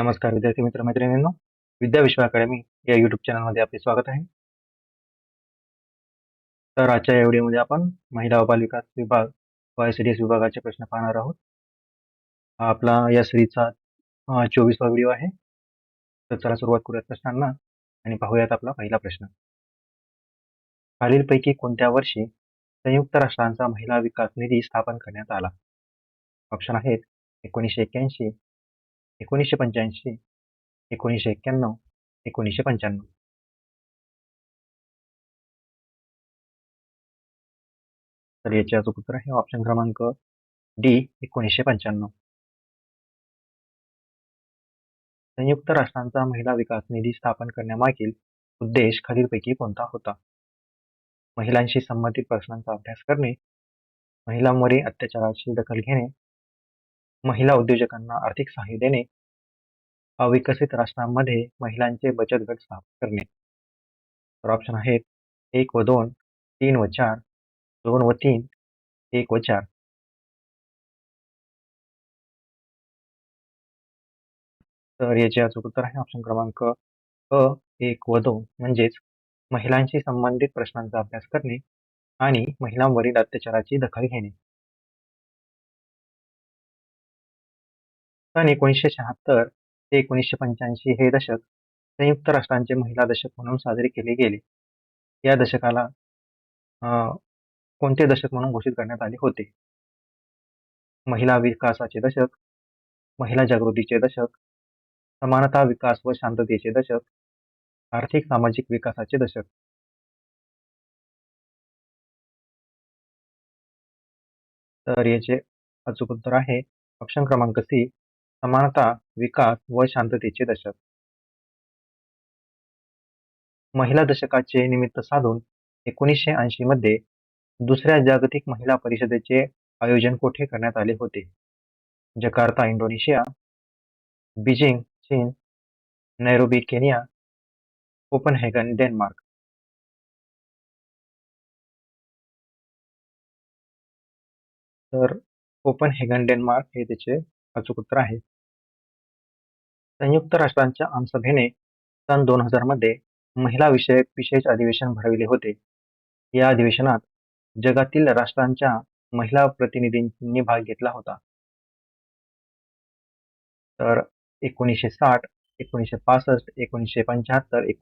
नमस्कार विद्यार्थी मित्र मैत्रिणींनो. विद्या विश्व अकॅडमी या युट्यूब चॅनलमध्ये आपले स्वागत आहे. तर आजच्या या व्हिडिओमध्ये आपण महिला व बालविकास विभाग व एस डी एस विभागाचे प्रश्न पाहणार आहोत. हा आपला या श्रीचा चोवीसवा व्हिडिओ आहे. तर चला सुरुवात करूयात प्रश्नांना आणि पाहूयात आपला पहिला प्रश्न. खालीलपैकी कोणत्या वर्षी संयुक्त राष्ट्रांचा महिला विकास निधी स्थापन करण्यात आला? ऑप्शन आहेत एकोणीसशे एक्क्याऐंशी एकोणीसशे पंच्याऐंशी एकोणीसशे एक्क्याण्णव एकोणीसशे पंच्याण्णव. तर याचे अचूक उत्तर आहे ऑप्शन क्रमांक डी एकोणीसशे पंच्याण्णव. संयुक्त राष्ट्रांचा महिला विकास निधी स्थापन करण्यामागील उद्देश खालीलपैकी कोणता होता? महिलांशी संबंधित प्रश्नांचा अभ्यास करणे महिलांवरील अत्याचाराची दखल घेणे महिला उद्योजकांना आर्थिक सहाय्य देणे अविकसित राष्ट्रांमध्ये महिलांचे बचत गट स्थापन करणे. तर ऑप्शन आहेत एक व दोन तीन व चार दोन व तीन एक व चार. तर याचे अचूक उत्तर आहे ऑप्शन क्रमांक अ एक व दोन. म्हणजेच महिलांशी संबंधित प्रश्नांचा अभ्यास करणे आणि महिलांवरील अत्याचाराची दखल घेणे. सन एकोणीसशे शहात्तर ते एकोणीसशे पंच्याऐंशी हे दशक संयुक्त राष्ट्रांचे महिला दशक म्हणून साजरे केले गेले. या दशकाला कोणते दशक म्हणून घोषित करण्यात आले होते? महिला विकासाचे दशक महिला जागृतीचे दशक समानता विकास व शांततेचे दशक आर्थिक सामाजिक विकासाचे दशक. तर याचे अचूक उत्तर आहे ऑप्शन क्रमांक सी. समानता विकास व शांततेचे दशक. महिला दशकाचे निमित्त साधून एकोणीसशे ऐंशी मध्ये दुसऱ्या जागतिक महिला परिषदेचे आयोजन कोठे करण्यात आले होते? जकार्ता इंडोनेशिया बीजिंग चीन नैरोबी केनिया कोपनहेगन डेन्मार्क. तर कोपनहेगन डेन्मार्क हे त्याचे अचूक उत्तर आहे. संयुक्त राष्ट्रांच्या आमसभेने सन दोन हजारमध्ये महिला विषयक विशेष अधिवेशन भरविले होते. या अधिवेशनात जगातील राष्ट्रांच्या महिला प्रतिनिधींनी भाग घेतला होता. तर एकोणीसशे साठ एकोणीसशे पासष्ट एकोणीसशे पंच्याहत्तर एक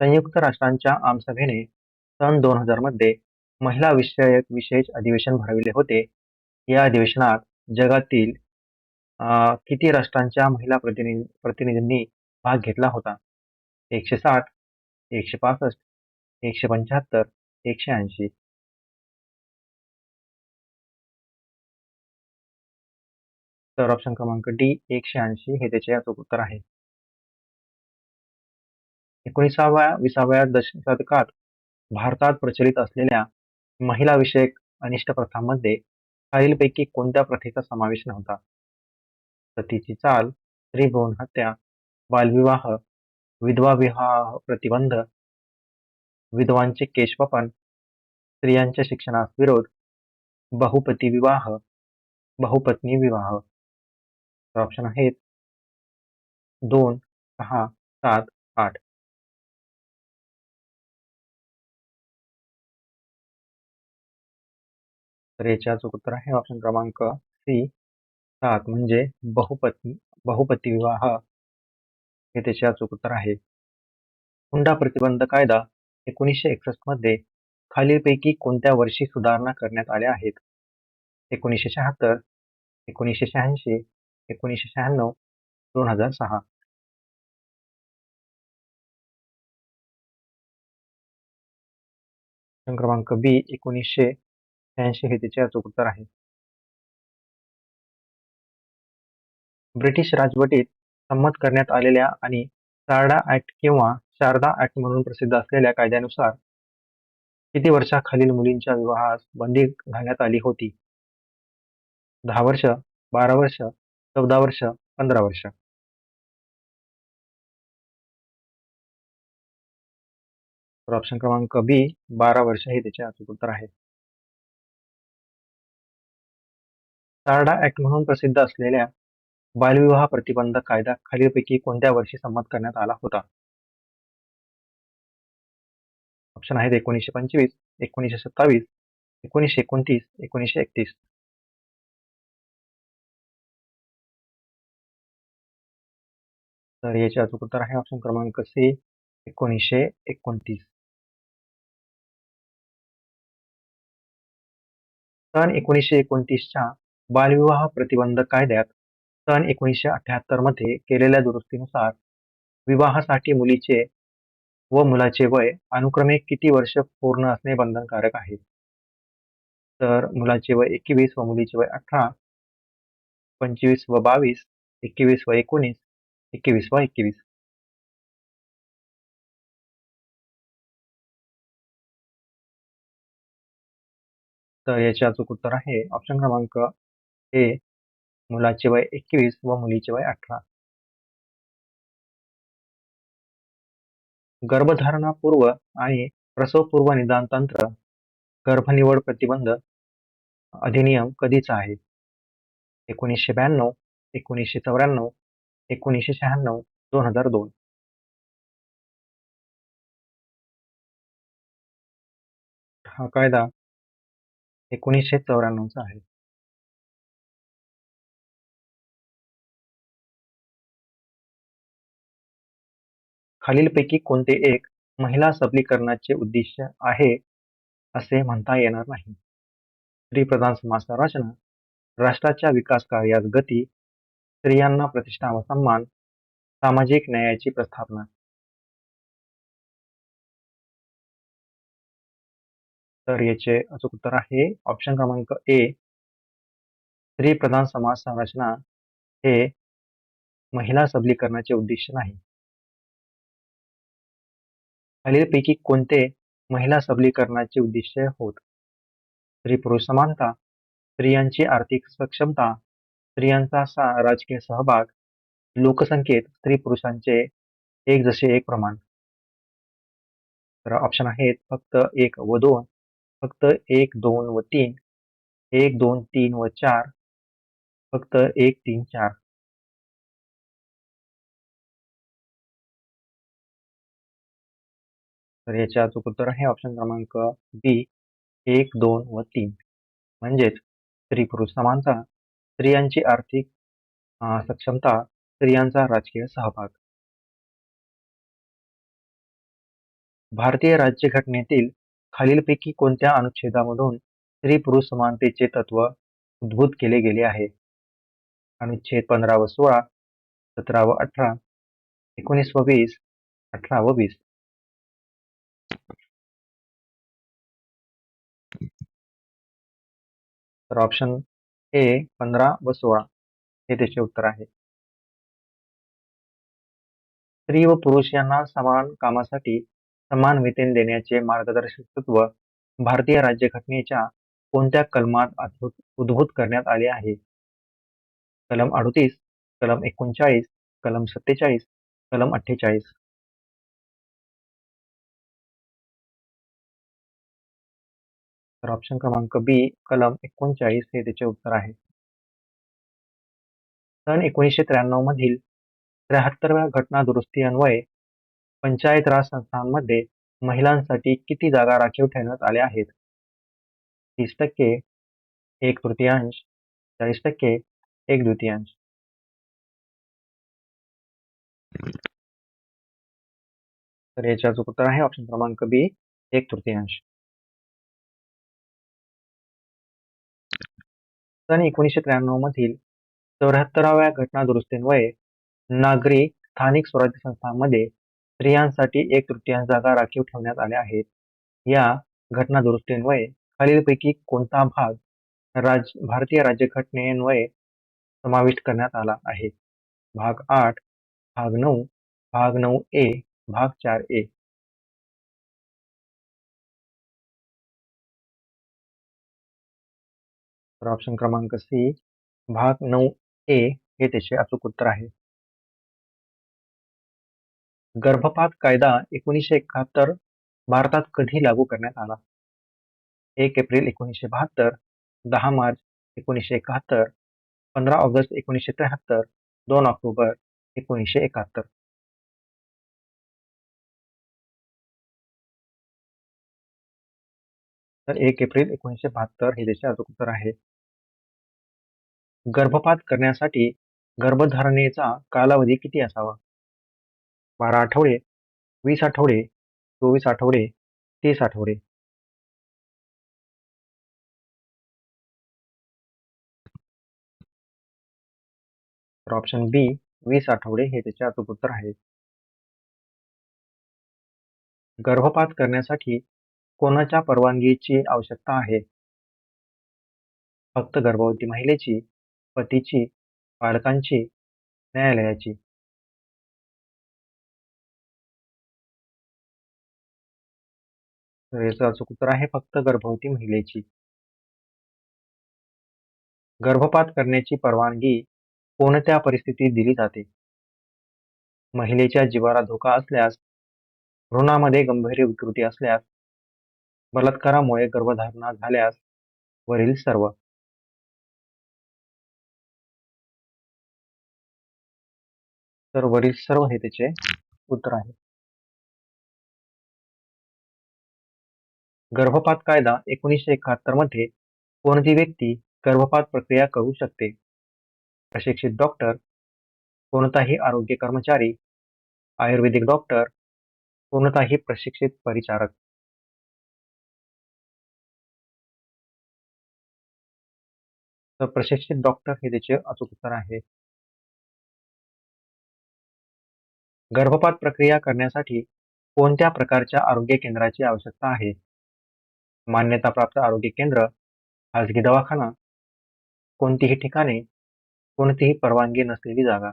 संयुक्त राष्ट्रांच्या आमसभेने सन दोन हजारमध्ये महिला विषयक विशेष अधिवेशन भरविले होते. या अधिवेशनात जगातील किती राष्ट्रांच्या महिला प्रतिनिधी प्रतिनिधींनी भाग घेतला होता? एकशे साठ एकशे पासष्ट एकशे पंच्याहत्तर एकशे ऐंशी. तर ऑप्शन क्रमांक डी एकशे ऐंशी हे त्याचे याचं उत्तर आहे. एकोणीसाव्या विसाव्या दशकात भारतात प्रचलित असलेल्या महिला विषयक अनिष्ट प्रथांमध्ये खालीलपैकी कोणत्या प्रथेचा समावेश नव्हता? सतीची चाल स्त्रीभ्रूण हत्या बालविवाह विधवा विवाह प्रतिबंध विधवांचे केशवपन स्त्रियांच्या शिक्षणास विरोध बहुपती विवाह. बहुपत्नी विवाह ऑप्शन आहेत दोन सहा सात आठ. तर याचे अचूक उत्तर आहे ऑप्शन क्रमांक सी सात म्हणजे बहुपती बहुपती विवाह. हे त्याचे अचूक उत्तर आहे. हुंडा प्रतिबंध कायदा एकोणीसशे एकसष्टमध्ये खालीलपैकी कोणत्या वर्षी सुधारणा करण्यात आल्या आहेत? एकोणीसशे शहात्तर एकोणीसशे शहाऐंशी एकोणीसशे शहाण्णव दोन हजार सहा. क्रमांक बी एकोणीसशे ऐंशी हे त्याचे अचूक उत्तर आहे. ब्रिटिश राजवटीत संमत करण्यात आलेल्या आणि शारदा ऍक्ट किंवा शारदा ऍक्ट म्हणून प्रसिद्ध असलेल्या कायद्यानुसार किती वर्षाखालील मुलींच्या विवाहास बंदी घालण्यात आली होती? दहा वर्ष बारा वर्ष चौदा वर्ष पंधरा वर्ष? ऑप्शन क्रमांक बी बारा वर्ष हे त्याचे अचूक उत्तर आहे. सारडा ऍक्ट म्हणून प्रसिद्ध असलेल्या बालविवाह प्रतिबंधक कायदा खालीलपैकी कोणत्या वर्षी संमत करण्यात आला होता? ऑप्शन आहेत एकोणीसशे पंचवीस एकोणीसशे सत्तावीस एकोणीसशे एकोणतीस एकोणीसशे एकतीस. तर याचे अचूक उत्तर आहे ऑप्शन क्रमांक सी एकोणीसशे एकोणतीस. सन एकोणीसशे एकोणतीसच्या बालविवाह प्रतिबंधक कायद्यात सन एकोणीसशे अठ्याहत्तरमध्ये केलेल्या दुरुस्तीनुसार विवाहासाठी मुलीचे व मुलाचे वय अनुक्रमे किती वर्ष पूर्ण असणे बंधनकारक आहे? तर मुलाचे वय एकवीस व मुलीचे वय अठरा पंचवीस व बावीस एकवीस व एकोणीस एकवीस व एकवीस. तर याचे अचूक उत्तर आहे ऑप्शन क्रमांक हे मुलाचे वय एकवीस व मुलीचे वय अठरा. गर्भधारणापूर्व आणि प्रसवपूर्व निदान तंत्र गर्भनिवड प्रतिबंध अधिनियम कधीचा आहे? एकोणीसशे ब्याण्णव एकोणीसशे चौऱ्याण्णव एकोणीसशे शहाण्णव दोन हजार दोन. हा कायदा एकोणीसशे चौऱ्याण्णवचा आहे. खालीलपैकी कोणते एक महिला सबलीकरणाचे उद्दिष्ट आहे असे म्हणता येणार नाही. स्त्रीप्रधान समाज रचना राष्ट्राच्या विकास कार्यास गती स्त्रियांना प्रतिष्ठा व सन्मान सामाजिक न्यायाची प्रस्थापना. तर याचे अचूक उत्तर आहे ऑप्शन क्रमांक ए स्त्री प्रधान समाज संरचना हे महिला सबलीकरणाचे उद्दिष्ट नाही. खालीलपैकी कोणते महिला सबलीकरणाचे उद्दिष्ट होत? स्त्री पुरुष समानता स्त्रियांची आर्थिक सक्षमता स्त्रियांचा सा राजकीय सहभाग लोकसंख्येत स्त्री पुरुषांचे एक जसे एक प्रमाण. तर ऑप्शन आहेत फक्त एक व दोन फक्त एक दोन व तीन एक दोन तीन व चार फक्त एक तीन चार. तर याचे अचूक उत्तर आहे ऑप्शन क्रमांक बी एक दोन व तीन. म्हणजेच स्त्री पुरुष समानता स्त्रियांची आर्थिक सक्षमता स्त्रियांचा राजकीय सहभाग. भारतीय राज्यघटनेतील खालीलपैकी कोणत्या अनुच्छेदामधून स्त्री पुरुष समानतेचे तत्व उद्भूत केले गेले आहे? अनुच्छेद पंधरा व सोळा सतरा व अठरा एकोणीस व वीस अठरा व वीस. तर ऑप्शन ए पंधरा व सोळा हे त्याचे उत्तर आहे. स्त्री व पुरुष यांना समान कामासाठी समान वेतन देण्याचे मार्गदर्शक तत्व भारतीय राज्यघटनेच्या कोणत्या कलमात उद्भूत करण्यात आले आहे? कलम अडतीस कलम एकोणचाळीस कलम सत्तेचाळीस कलम अठ्ठेचाळीस. तर ऑप्शन क्रमांक बी कलम एकोणचाळीस हे त्याचे उत्तर आहे. सन एकोणीसशे त्र्याण्णव मधील त्र्याहत्तरव्या घटना दुरुस्ती अन्वये पंचायत राज संस्थांमध्ये महिलांसाठी किती जागा राखीव ठेवण्यात आल्या आहेत? तीस टक्के एक तृतीयांश चाळीस टक्के एक द्वितीयांश. तर याच्याच उत्तर आहे ऑप्शन क्रमांक बी एक तृतीयांश. सन एकोणीसशे त्र्याण्णव मधील चौऱ्याहत्तराव्या घटना दुरुस्तीन्वये नागरी स्थानिक स्वराज्य संस्थांमध्ये स्त्रियांसाठी एक तृतीयांश जागा राखीव ठेवण्यात आल्या आहेत. या घटना दुरुस्तीन्वये खालीलपैकी कोणता भाग राज भारतीय राज्यघटनेन्वये समाविष्ट करण्यात आला आहे? भाग आठ भाग नऊ भाग नऊ ए भाग चार ए. तर ऑप्शन क्रमांक सी भाग नऊ ए हे त्याचे अचूक उत्तर आहे. गर्भपात कायदा एकोणीसशे एकाहत्तर भारतात कधी लागू करण्यात आला? एक एप्रिल एकोणीसशे बहात्तर, दहा मार्च एकोणीसशे एकाहत्तर, पंधरा ऑगस्ट एकोणीसशे त्र्याहत्तर, दोन ऑक्टोबर एकोणीसशे एकाहत्तर. तर एक एप्रिल एकोणीसशे बहात्तर हे त्याचे अचूक उत्तर आहे. गर्भपात करण्यासाठी गर्भधारणेचा कालावधी किती असावा? बारा आठवडे वीस आठवडे चोवीस आठवडे तीस आठवडे. तर ऑप्शन बी वीस आठवडे हे त्याचे अचूक उत्तर आहे गर्भपात करण्यासाठी कोणाच्या परवानगीची आवश्यकता आहे? फक्त गर्भवती महिलेची पतीची पालकांची न्यायालयाची. तर याचं अचूक उत्तर आहे फक्त गर्भवती महिलेची. गर्भपात करण्याची परवानगी कोणत्या परिस्थितीत दिली जाते? महिलेच्या जीवाला धोका असल्यास भ्रूणामध्ये गंभीर विकृती असल्यास बलात्कारामुळे गर्भधारणा झाल्यास वरील सर्व तर वरील सर्व हे त्याचे उत्तर आहे गर्भपात कायदा एकोणीसशे एकाहत्तरमध्ये कोणती व्यक्ती गर्भपात प्रक्रिया करू शकते? प्रशिक्षित डॉक्टर कोणताही आरोग्य कर्मचारी आयुर्वेदिक डॉक्टर कोणताही प्रशिक्षित परिचारक. तर प्रशिक्षित डॉक्टर हे त्याचे अचूक उत्तर आहे. गर्भपात प्रक्रिया करण्यासाठी कोणत्या प्रकारच्या आरोग्य केंद्राची आवश्यकता आहे? मान्यताप्राप्त आरोग्य केंद्र खाजगी दवाखाना कोणतीही ठिकाणे कोणतीही परवानगी नसलेली जागा.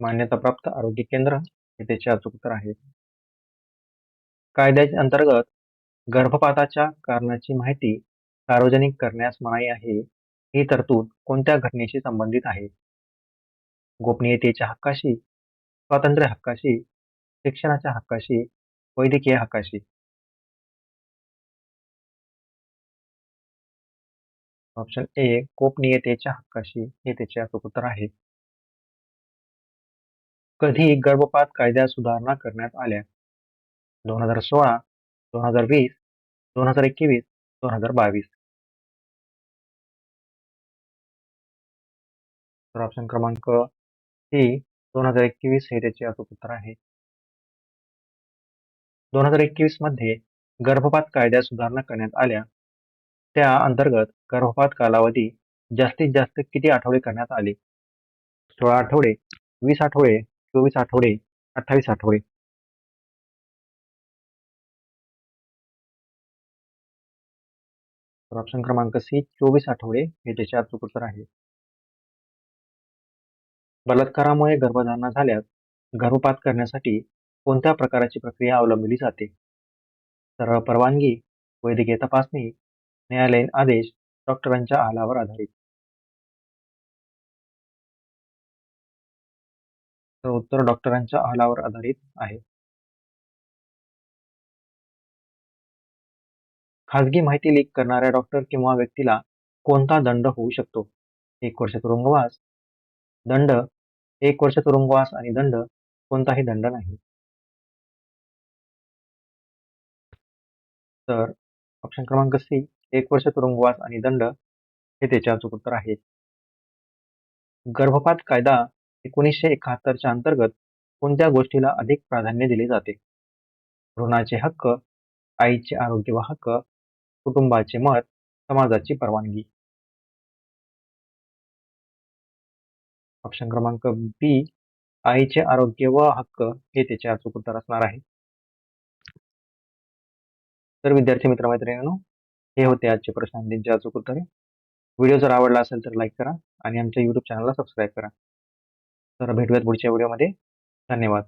मान्यताप्राप्त आरोग्य केंद्र हे त्याचे अचूक उत्तर आहे. कायद्याच्या अंतर्गत गर्भपाताच्या कारणाची माहिती सार्वजनिक करण्यास मनाई आहे. ही तरतूद कोणत्या घटनेशी संबंधित आहे? गोपनीयतेच्या हक्काशी स्वातंत्र्य हक्काशी शिक्षणाच्या हक्काशी वैद्यकीय हक्काशी? ऑप्शन ए गोपनीयतेच्या हक्काशी. हे त्याचे अचूक उत्तर आहे. कधी गर्भपात कायद्यात सुधारणा करण्यात आल्या. दोन हजार सोळा दोन हजार वीस दोन हजार एकवीस दोन हजार बावीस. तर ऑप्शन क्रमांक सी दोन हजार एकवीस हे त्याचे अचूक उत्तर आहे. दोन हजार एकवीसमध्ये गर्भपात कायद्यात सुधारणा करण्यात आल्या. त्या अंतर्गत गर्भपात कालावधी जास्तीत जास्त किती आठवडे करण्यात आले? सोळा आठवडे वीस आठवडे चोवीस आठवडे अठ्ठावीस आठवडे. ऑप्शन क्रमांक सी चोवीस आठवडे हे त्याचे अचूक उत्तर आहे. बलात्कारामुळे गर्भधारणा झाल्यास गर्भपात करण्यासाठी कोणत्या प्रकारची प्रक्रिया अवलंबली जाते? सरळ परवानगी वैद्यकीय तपासणी न्यायालयीन आदेश डॉक्टरांच्या अहलावर आधारित. तर उत्तर डॉक्टरांच्या अहलावर आधारित आहे. खाजगी माहिती लीक करणाऱ्या डॉक्टर किंवा व्यक्तीला कोणता दंड होऊ शकतो? एक वर्ष तुरुंगवास दंड एक वर्ष तुरुंगवास आणि दंड कोणताही दंड नाही. तर ऑप्शन क्रमांक सी एक वर्ष तुरुंगवास आणि दंड हे त्याचे अचूक उत्तर आहे. गर्भपात कायदा एकोणीसशे एकाहत्तरच्या अंतर्गत कोणत्या गोष्टीला अधिक प्राधान्य दिले जाते? भ्रूणाचे हक्क आईचे आरोग्य व हक्क कुटुंबाचे मत समाजाची परवानगी. ऑप्शन क्रमांक बी आईचे आरोग्य व हक्क हे त्याचे अचूक उत्तर असणार आहे. तर विद्यार्थी मित्रमैत्रिणींनो हे होते आजचे प्रश्नांचे अचूक उत्तरे व्हिडिओ जर आवडला असेल तर लाईक करा आणि आमच्या यूट्यूब चॅनलला सबस्क्राईब करा. तर भेटूयात पुढच्या व्हिडिओमध्ये. धन्यवाद.